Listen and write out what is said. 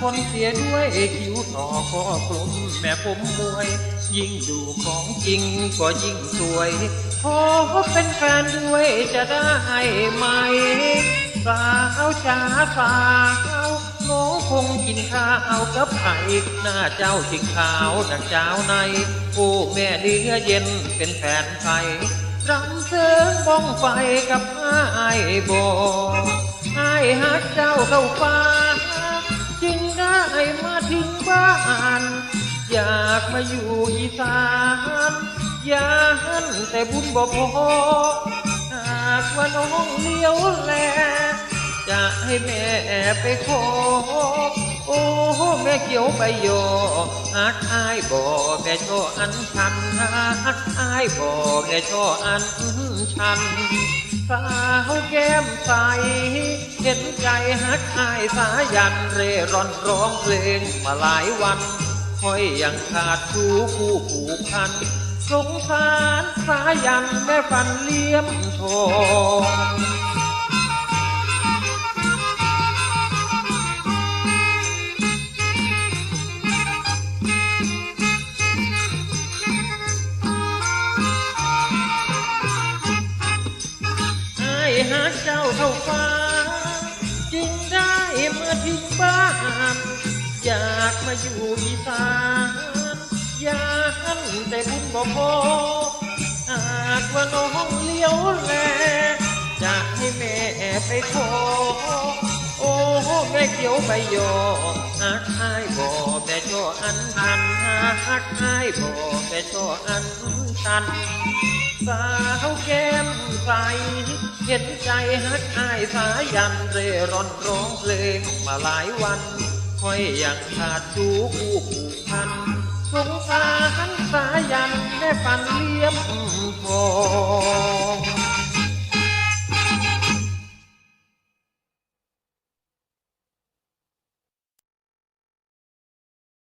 คนเสียด้วยคิ้วต่อก็กลมแม่ผมมวย ยิ่งดูของจริงก็ยิ่งสวยขอเป็นแฟนด้วยจะได้ไหมสาวจ๋าสาวน้องคงกินข้าวกับไข่หน้าเจ้าจิงขาวดังเจ้าในโอ้แม่เนื้อเย็นเป็นแฟนไทยรำเสริงบ้องไฟกับไอ้ายบไอ้ฮักเจ้าเข้าฟ้า ได้มาถึงบ้าน อยากมาอยู่อีสานยานแต่บุญบ่พอ หากว่าน้องเลี้ยวแล จะให้แม่ไปขอ โอ้แม่เกี่ยวใบยอฮักอายบ่แม่ช่ออันชันฮักอายบ่แม่ช่ออันชัน สาวแก้มใส เห็นใจฮักอายสายันเร่ร่อนร้องเพลงมาหลายวันค่อยยังขาดชูคู่ผูกพัน สงสารสายันแม่ฟันเลี้ยมทอง หาเจ้าเท่าฟ้าจึงได้มาถึงบ้านอยากมาอยู่อีสานยานแต่บุญบ่พอหากว่าน้องเลี้ยวแลจะให้แม่ไปขอ แม่เขียวใบยอฮักอายบ่แม่ชออันชันฮักอายบ่แม่ชออันชัน สาวแก้มใสเห็นใจฮักอายสายันเร่ร่อนร้องเพลงมาหลายวันค่อยยังขาดชูคู่ผูกพัน สงสารสายันแม่ปันเลี้ยมทอ